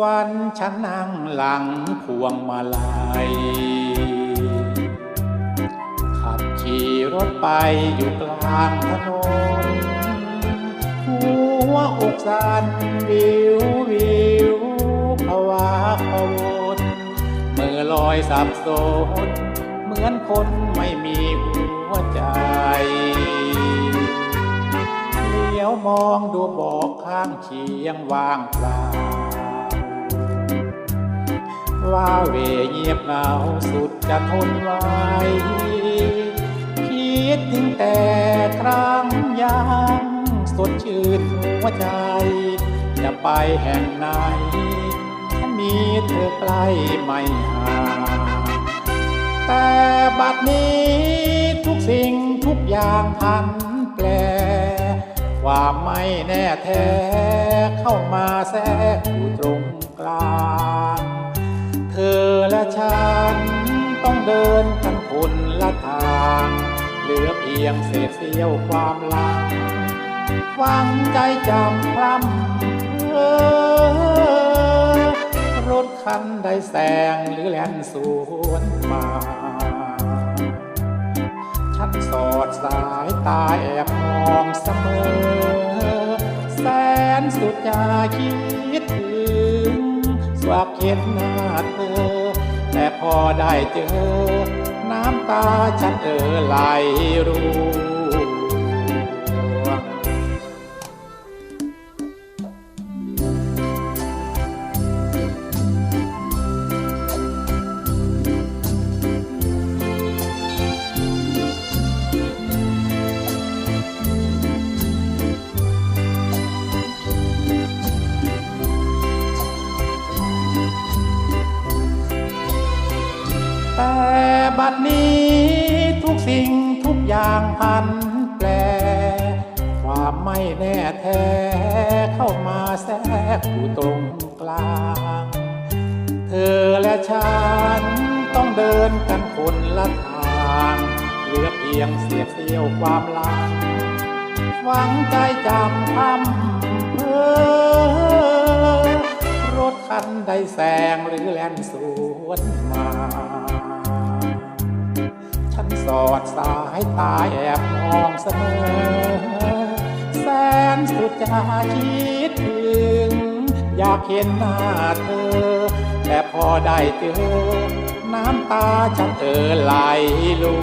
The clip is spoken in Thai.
วันฉันนั่งหลังพวงมาลัย ขับขี่รถไปอยู่กลางถนน หัวอกสั่นวิววิวภาวะพวนมือลอยสับสน เหมือนคนไม่มีหัวใจเลี้ยวมองดูบอกข้างเคียงว่างเปล่า ว่าเวเงียบเหงาสุดจะทนไหวคิดถึงแต่ครั้งยังสดชื่นหัวใจ จะไปแห่งไหนถ้ามีเธอใกล้ไม่ห่างแต่บัดนี้ทุกสิ่งทุกอย่างพันแปลความไม่แน่แท้เข้ามาแทรกอยู่ตรงกลาง ฉันต้องเดินกันคนละทาง เหลือเพียงเศษเสี้ยวความหลังฟังใจจำพร่ำเออรถคันใดแซงหรือแล่นสวนมาฉันสอดสายตาแอบมองเสมอ แสนสุดจะคิดถึงสวบเข็นหน้าเธอ พอได้เจอ น้ำตาฉันเออไหลรู แต่บัดนี้ทุกสิ่งทุกอย่างพันแปรความไม่แน่แท้เข้ามาแทรกอยู่ตรงกลาง เธอและฉันต้องเดินกันคนละทางเหลือเพียงเสียเสี้ยวความลังฝังใจจำพำเพอรถคันใดแซงหรือแล่นสวนมา อดสายตาแอบมองเสมอ แสนสุดจะคิดถึง อยากเห็นหน้าเธอ แต่พอได้เจอ น้ำตาฉันเออไหลลู